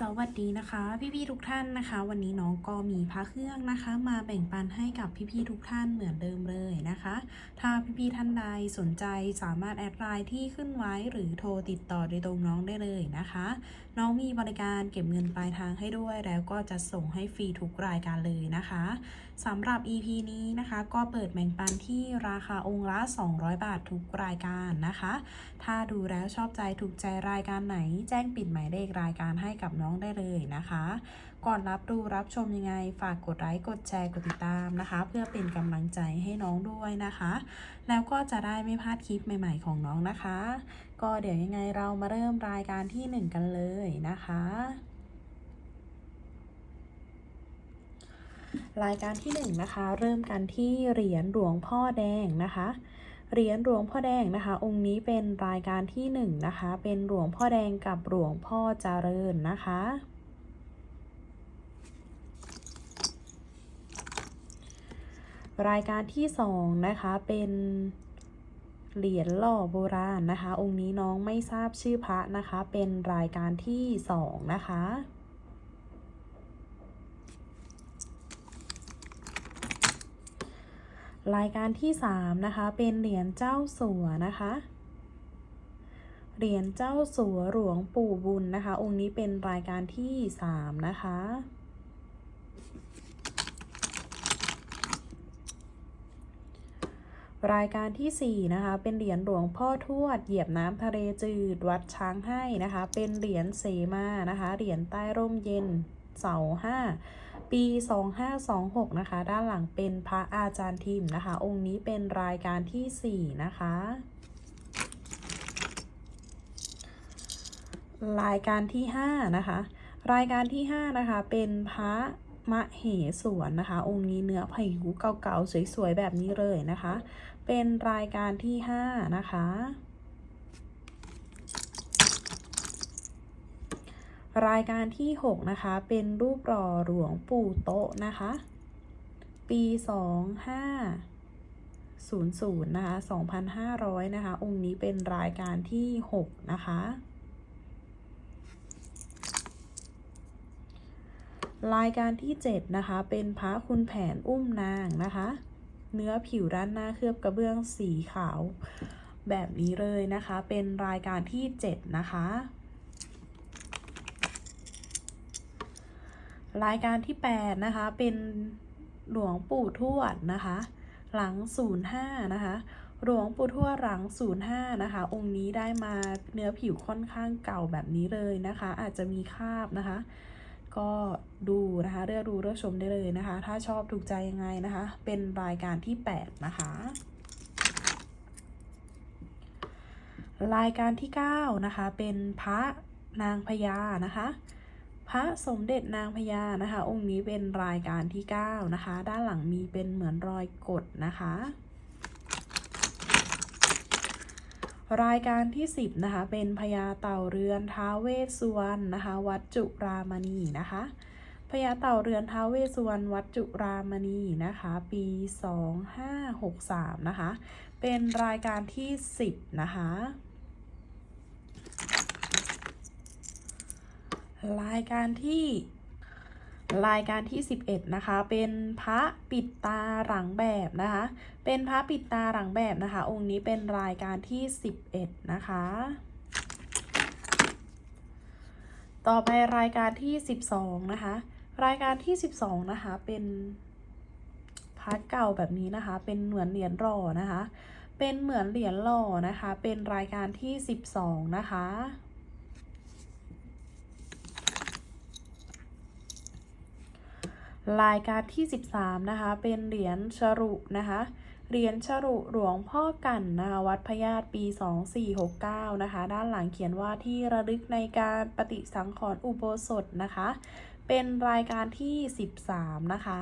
สวัสดีนะคะ พี่ๆทุกท่านนะคะ วันนี้น้องก็มีพระเครื่องนะคะ มาแบ่งปันให้กับพี่ๆทุกท่านเหมือนเดิมเลยนะคะ ถ้าพี่ๆท่านใดสนใจสามารถแอดไลน์ที่ขึ้นไว้หรือโทรติดต่อโดยตรงน้องได้เลยนะคะ น้องมีบริการเก็บเงินปลายทางให้ด้วย แล้วก็จะส่งให้ฟรีทุกรายการเลยนะคะสำหรับ EP นี้นะคะก็เปิดแบ่งปันที่ราคาองค์ละ 200 บาททุกรายการนะคะ ถ้าดูแล้วชอบใจถูกใจรายการไหน แจ้งปิดหมายเลขรายการให้กับน้องได้เลยนะคะ ก่อนรับดูรับชมยังไง ฝากกดไลค์กดแชร์กดติดตามนะคะ เพื่อเป็นกำลังใจให้น้องด้วยนะคะ แล้วก็จะได้ไม่พลาดคลิปใหม่ ๆ ของน้องนะคะ ก็เดี๋ยวยังไงเรามาเริ่มรายการที่ 1 กันเลยนะคะรายการที่1นงนะคะเริ่มกันที่เหรียญหลวงพ่อแดงนะคะเหรียญหลวงพ่อแดงนะคะ องค์นี้เป็นรายการที่1นงนะคะเป็นหลวงพ่อแดงกับหลวงพ่อเจริญนะคะ รายการที่2นะคะเป็นเหรียญหล่อโบราณนะคะ องค์นี้น้องไม่ทราบชื่อพระนะคะ เป็นรายการที่2นะคะรายการที่3นะคะเป็นเหรียญเจ้าสัวนะคะ เหรียญเจ้าสัวหลวงปู่บุญนะคะ องค์นี้เป็นรายการที่3นะคะ รายการที่ 4 นะคะ เป็นเหรียญหลวงพ่อทวด เหยียบน้ำทะเลจืด วัดช้างให้นะคะ เป็นเหรียญเสมานะคะ เหรียญใต้ร่มเย็นเสาห้าปี 2526 นะคะ ด้านหลังเป็นพระอาจารย์ทิมนะคะ องค์นี้เป็นรายการที่ 4 นะคะ รายการที่ 5 นะคะ รายการที่ 5 นะคะ เป็นพระมะเหสวนนะคะ องค์นี้เนื้อผิวเก่าๆสวยๆแบบนี้เลยนะคะ เป็นรายการที่ 5 นะคะ รายการที่ 6 นะคะ เป็นรูปหล่อหลวงปู่โตะนะคะ ปี 2500 นะคะ 2,500 นะคะ องค์นี้เป็นรายการที่ 6 นะคะรายการที่ 7 นะคะ เป็นพระคุณแผนอุ้มนางนะคะ เนื้อผิวด้านหน้าเคลือบกระเบื้องสีขาว แบบนี้เลยนะคะ เป็นรายการที่ 7 นะคะ รายการที่ 8 นะคะ เป็นหลวงปู่ทวดนะคะ หลัง 05 นะคะหลวงปู่ทวดหลัง 05 นะคะ องค์นี้ได้มาเนื้อผิวค่อนข้างเก่าแบบนี้เลยนะคะ อาจจะมีคราบนะคะ ก็ดูนะคะเลือกดูเลือกชมได้เลยนะคะ ถ้าชอบถูกใจยังไงนะคะ เป็นรายการที่ 8 นะคะ รายการที่ 9 นะคะ เป็นพระนางพญานะคะ พระสมเด็จนางพญานะคะ องค์นี้เป็นรายการที่ 9 นะคะ ด้านหลังมีเป็นเหมือนรอยกดนะคะ รายการที่ 10นะคะเป็นพญาเต่าเรือนท้าเวสสุวรรณนะคะวัดจุรามณีนะคะพญาเต่าเรือนท้าเวสสุวรรณวัดจุรามณีนะคะปี 2563นะคะเป็นรายการที่ 10นะคะรายการที่ รายการที่ 11 นะคะ เป็นพระปิดตาหลังแบบนะคะ เป็นพระปิดตาหลังแบบนะคะ องค์นี้เป็นรายการที่ 11 นะคะ ต่อไปรายการที่ 12 นะคะ รายการที่ 12 นะคะ เป็นพระเก่าแบบนี้นะคะ เป็นเหมือนเหรียญหล่อนะคะ เป็นเหมือนเหรียญหล่อนะคะ เป็นรายการที่ 12 นะคะ รายการที่ 13 นะคะ เป็นเหรียญฉรุนะคะ เหรียญฉรุหลวงพ่อกันนะคะวัดพญาตปี 2469 นะคะ ด้านหลังเขียนว่าที่ระลึกในการปฏิสังขรณ์อุโบสถนะคะ เป็นรายการที่ 13 นะคะ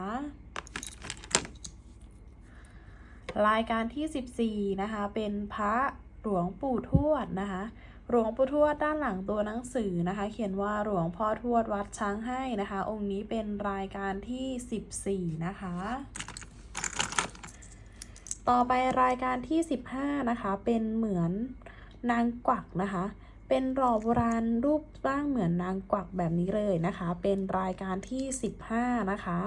รายการที่ 14 นะคะ เป็นพระหลวงปู่ทวดนะคะ หลวงปู่ทวดด้านหลังตัวหนังสือนะคะ เขียนว่าหลวงพ่อทวดวัดช้างให้นะคะ องค์นี้เป็นรายการที่ 14 นะคะ ต่อไปรายการที่ 15 นะคะ เป็นเหมือนนางกวักนะคะ เป็นหล่อโบราณรูปร่างเหมือนนางกวักแบบนี้เลยนะคะ เป็นรายการที่ 15 นะคะ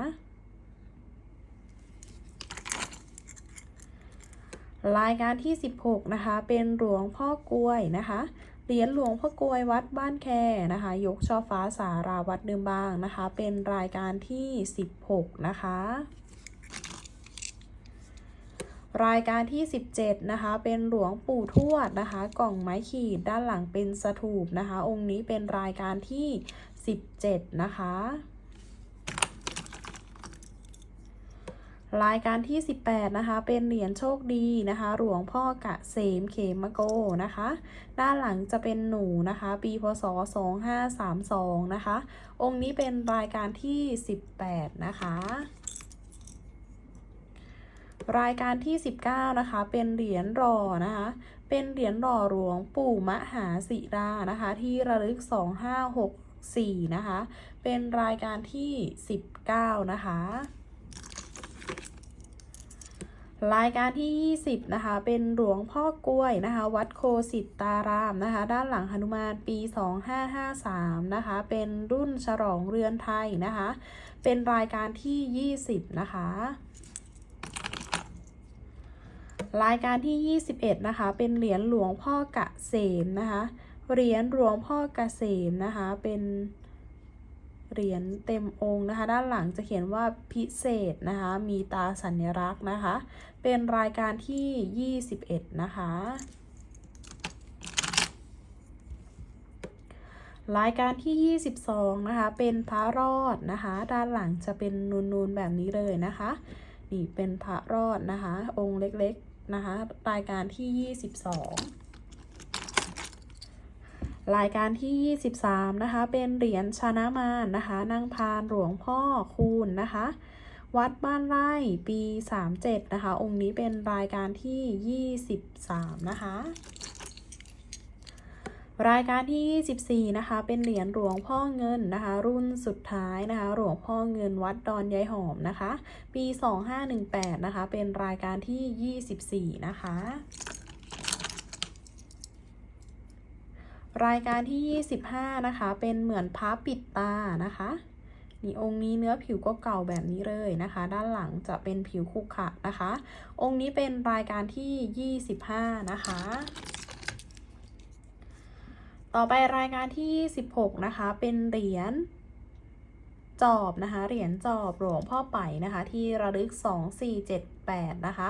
รายการที่ 16 นะคะ เป็นหลวงพ่อกลวยนะคะ เหรียญหลวงพ่อกวยวัดบ้านแคนะคะ ยกช่อฟ้าสาราวัดเดิมบางนะคะ เป็นรายการที่ 16 นะคะ รายการที่ 17 นะคะ เป็นหลวงปู่ทวดนะคะ กล่องไม้ขีดด้านหลังเป็นสถูปนะคะ องค์นี้เป็นรายการที่ 17 นะคะ รายการที่ 18 นะคะ เป็นเหรียญโชคดีนะคะ หลวงพ่อกะเสมเขมโกนะคะ ด้านหลังจะเป็นหนูนะคะ ปีพศ 2532 นะคะ องค์นี้เป็นรายการที่ 18 นะคะ รายการที่ 19 นะคะ เป็นเหรียญหล่อนะคะ เป็นเหรียญหล่อหลวงปู่มหาศิรานะคะ ที่ระลึก 2564 นะคะ เป็นรายการที่ 19 นะคะ รายการที่ 20 นะคะ เป็นหลวงพ่อกล้วยนะคะ วัดโคสิตตารามนะคะ ด้านหลังหนุมานปี 2553 นะคะ เป็นรุ่นฉลองเรือนไทยนะคะ เป็นรายการที่ 20 นะคะรายการที่ 21 นะคะ เป็นเหรียญหลวงพ่อกะเสมนะคะ เหรียญหลวงพ่อกะเสมนะคะ เป็น เหรียญเต็มองค์นะคะ ด้านหลังจะเขียนว่าพิเศษนะคะ มีตาสัญลักษณ์นะคะ เป็นรายการที่ 21 นะคะ รายการที่ 22 นะคะ เป็นพระรอดนะคะ ด้านหลังจะเป็นนูนๆแบบนี้เลยนะคะ นี่เป็นพระรอดนะคะ องค์เล็กๆนะคะ รายการที่ 22 รายการที่ 23 นะคะ เป็นเหรียญชนะมารนะคะนางพานหลวงพ่อคูณนะคะ วัดบ้านไร่ปี 37 นะคะ องค์นี้เป็นรายการที่ 23 นะคะ รายการที่ 24 นะคะ เป็นเหรียญหลวงพ่อเงินนะคะ รุ่นสุดท้ายนะคะ หลวงพ่อเงินวัดดอนยายหอมนะคะ ปี 2518 นะคะ เป็นรายการที่ 24 นะคะ รายการที่ 25 นะคะ เป็นเหมือนพระปิดตานะคะนี่องค์นี้เนื้อผิวก็เก่าแบบนี้เลยนะคะ ด้านหลังจะเป็นผิวคุกขะนะคะ องค์นี้เป็นรายการที่ 25 นะคะ ต่อไปรายการที่ 16 นะคะ เป็นเหรียญจอบนะคะ เหรียญจอบหลวงพ่อไปนะคะ ที่ระลึก 2478 นะคะ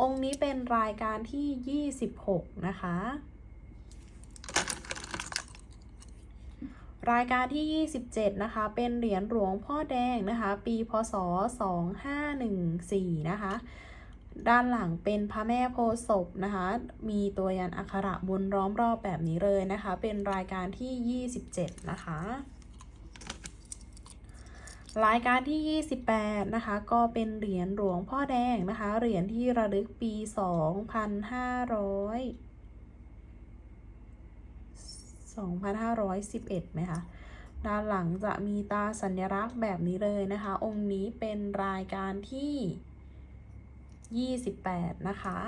องค์นี้เป็นรายการที่ 26 นะคะ รายการที่ 27 นะคะ เป็นเหรียญหลวงพ่อแดงนะคะ ปีพศ 2514 นะคะ ด้านหลังเป็นพระแม่โพศพนะคะ มีตัวยันอักขระบนล้อมรอบแบบนี้เลยนะคะ เป็นรายการที่ 27 นะคะ รายการที่ 28 นะคะ ก็เป็นเหรียญหลวงพ่อแดงนะคะ เหรียญที่ระลึกปี 2,500 2,511ไหมคะด้านหลังจะมีตาสัญลักษณ์แบบนี้เลยนะคะ องค์นี้เป็นรายการที่ 28 นะคะ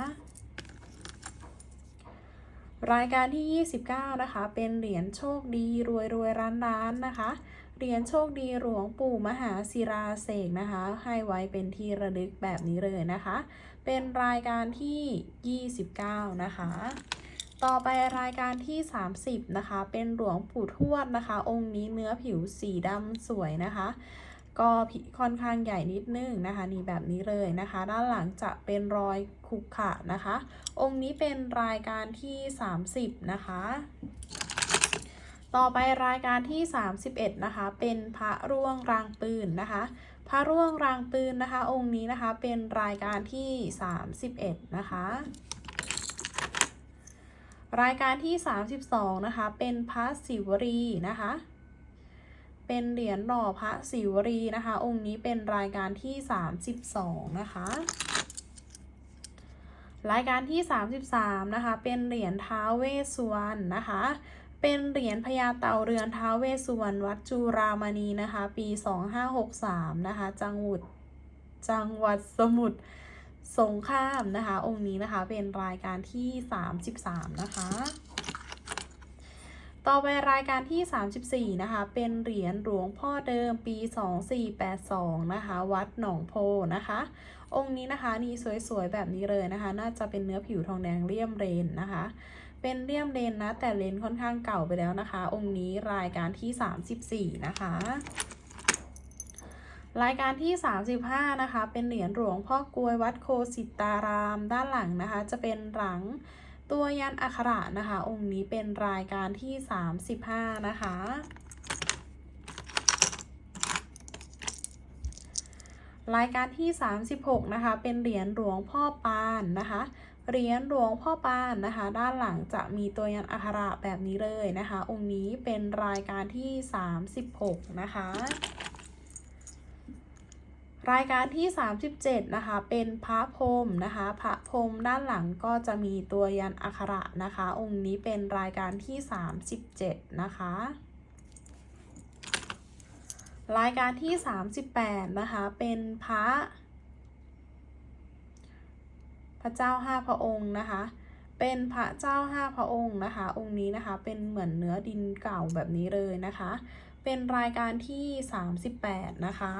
รายการที่ 29 นะคะ เป็นเหรียญโชคดีรวยรวยร้านร้านนะคะ เหรียญโชคดีหลวงปู่มหาศิราเสกนะคะ ให้ไว้เป็นที่ระลึกแบบนี้เลยนะคะ เป็นรายการที่ 29 นะคะ ต่อไปรายการที่ 30 นะคะ เป็นหลวงปู่ทวดนะคะ องค์นี้เนื้อผิวสีดำสวยนะคะ ก็ค่อนข้างใหญ่นิดนึงนะคะ นี่แบบนี้เลยนะคะ ด้านหลังจะเป็นรอยขุกขะนะคะ องค์นี้เป็นรายการที่ 30 นะคะ ต่อไปรายการที่ 31 นะคะ เป็นพระร่วงรางปืนนะคะ พระร่วงรางปืนนะคะ องค์นี้นะคะเป็นรายการที่ 31 นะคะ รายการที่ 32 นะคะ เป็นพระศิวรีนะคะ เป็นเหรียญหล่อพระศิวรีนะคะ องค์นี้เป็นรายการที่ 32 นะคะ รายการที่ 33 นะคะ เป็นเหรียญท้าวเวสสุวรรณนะคะ เป็นเหรียญพญาเต่าเรือนท้าวเวสสุวรรณวัดจุรามณีนะคะ ปี 2563 นะคะ จังหวัดจังหวัดสมุทร สงครามนะคะ องค์นี้นะคะเป็นรายการที่ 33 นะคะ ต่อไปรายการที่ 34 นะคะ เป็นเหรียญหลวงพ่อเดิมปี 2482 นะคะ วัดหนองโพนะคะ องค์นี้นะคะนี่สวยๆ แบบนี้เลยนะคะ น่าจะเป็นเนื้อผิวทองแดงเลี่ยมเรนนะคะ เป็นเลี่ยมเรนนะ แต่เลนค่อนข้างเก่าไปแล้วนะคะ องค์นี้รายการที่ 34 นะคะ รายการที่ 35 นะคะ เป็นเหรียญหลวงพ่อกลวยวัดโคสิตารามด้านหลังนะคะ จะเป็นหลังตัวยันอักขระนะคะ องค์นี้เป็นรายการที่ 35 นะคะ รายการที่ 36 นะคะ เป็นเหรียญหลวงพ่อปานนะคะเหรียญหลวงพ่อปานนะคะ ด้านหลังจะมีตัวยันอักขระแบบนี้เลยนะคะ องค์นี้เป็นรายการที่ 36 นะคะ รายการที่ 37 นะคะ เป็นพระพรมนะคะ พระพรมด้านหลังก็จะมีตัวยันอักขระนะคะ องค์นี้เป็นรายการที่ 37 นะคะ รายการที่ 38 นะคะ เป็นพระ พระเจ้าห้าพระองค์นะคะ เป็นพระเจ้าห้าพระองค์นะคะ องค์นี้นะคะ เป็นเหมือนเนื้อดินเก่าแบบนี้เลยนะคะ เป็นรายการที่ 38 นะคะ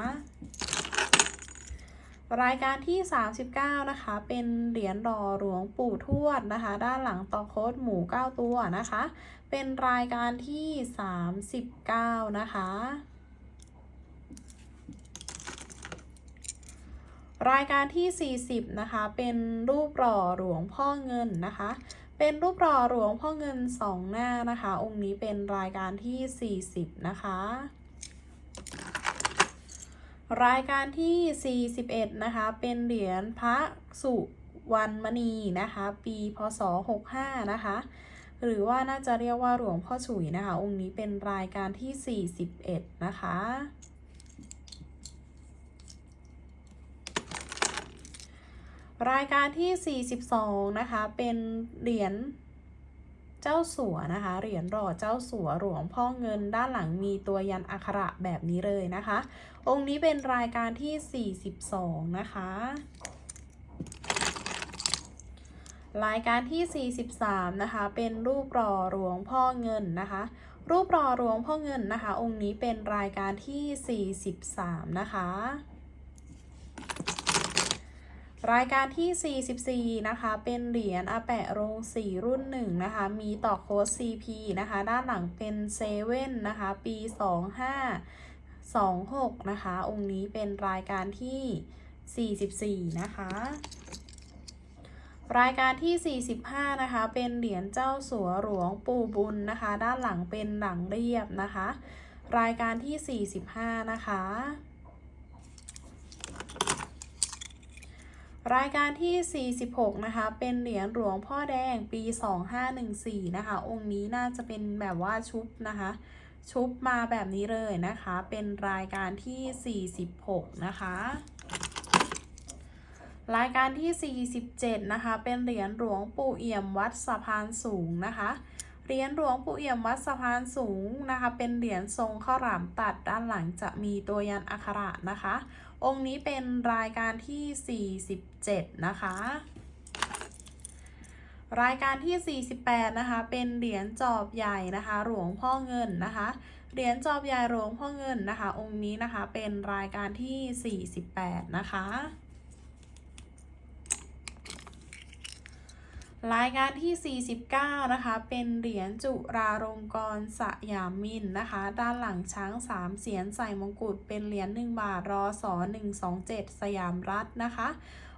รายการที่ 39 นะคะ เป็นเหรียญหล่อหลวงปู่ทวดนะคะ ด้านหลังต่อโค้ดหมู 9 ตัวนะคะ เป็นรายการที่ 39 นะคะ รายการที่ 40 นะคะ เป็นรูปหล่อหลวงพ่อเงินนะคะ เป็นรูปหล่อหลวงพ่อเงิน2หน้านะคะ องค์นี้เป็นรายการที่ 40 นะคะ รายการที่ 41 นะคะ เป็นเหรียญพระสุวรรณมณีนะคะ ปีพศ 65 นะคะ หรือว่าน่าจะเรียกว่าหลวงพ่อฉุยนะคะ องค์นี้เป็นรายการที่ 41 นะคะ รายการที่ 42 นะคะ เป็นเหรียญ เจ้าสัวนะคะ เหรียญหล่อเจ้าสัวหลวงพ่อเงินด้านหลังมีตัวยันอักขระแบบนี้เลยนะคะ องค์นี้เป็นรายการที่ 42 นะคะ รายการที่ 43 นะคะ เป็นรูปหล่อหลวงพ่อเงินนะคะรูปหล่อหลวงพ่อเงินนะคะ องค์นี้เป็นรายการที่ 43 นะคะ รายการที่ 44 นะคะ เป็นเหรียญอาแปะโรงสีรุ่นหนึ่งนะคะ มีต่อโค้ด CP นะคะ ด้านหลังเป็นเซเว่นนะคะ ปี 25 26 นะคะ องค์นี้เป็นรายการที่ 44 นะคะ รายการที่ 45 นะคะ เป็นเหรียญเจ้าสัวหลวงปู่บุญนะคะ ด้านหลังเป็นหลังเรียบนะคะ รายการที่ 45 นะคะ รายการที่ 46 นะคะ เป็นเหรียญหลวงพ่อแดงปี 2514 นะคะ องค์นี้น่าจะเป็นแบบว่าชุบนะคะ ชุบมาแบบนี้เลยนะคะ เป็นรายการที่ 46 นะคะ รายการที่ 47 นะคะ เป็นเหรียญหลวงปู่เอี่ยมวัดสะพานสูงนะคะ เหรียญหลวงปู่เอี่ยมวัดสะพานสูงนะคะ เป็นเหรียญทรงข้าวหลามตัดด้านหลังจะมีตัวยันอักขระนะคะ องค์นี้เป็นรายการที่ 47 นะคะ รายการที่ 48 นะคะ เป็นเหรียญจอบใหญ่นะคะ หลวงพ่อเงินนะคะ เหรียญจอบใหญ่หลวงพ่อเงินนะคะ องค์นี้นะคะ เป็นรายการที่ 48 นะคะ รายการที่ 49 นะคะ เป็นเหรียญจุราลงกรสยามมินนะคะ ด้านหลังช้างสามเสียนใส่มงกุฎเป็นเหรียญ1บาทรอสอ127 สยามรัฐนะคะ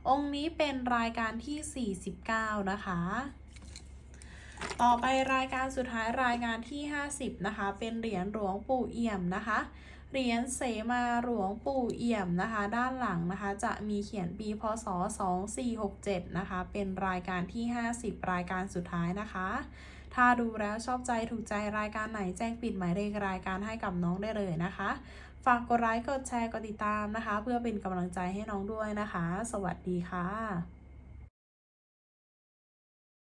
องค์นี้เป็นรายการที่ 49 นะคะ ต่อไปรายการสุดท้ายรายการที่ 50 นะคะ เป็นเหรียญหลวงปู่เอี่ยมนะคะ เหรียญเสมาหลวงปู่เอี่ยมนะคะ ด้านหลังนะคะ จะมีเขียนปีพศ 2467 นะคะ เป็นรายการที่ 50 รายการสุดท้ายนะคะ ถ้าดูแล้วชอบใจถูกใจรายการไหนแจ้งปิดหมายเลขรายการให้กับน้องได้เลยนะคะ ฝากกดไลค์กดแชร์กดติดตามนะคะ เพื่อเป็นกำลังใจให้น้องด้วยนะคะ สวัสดีค่ะ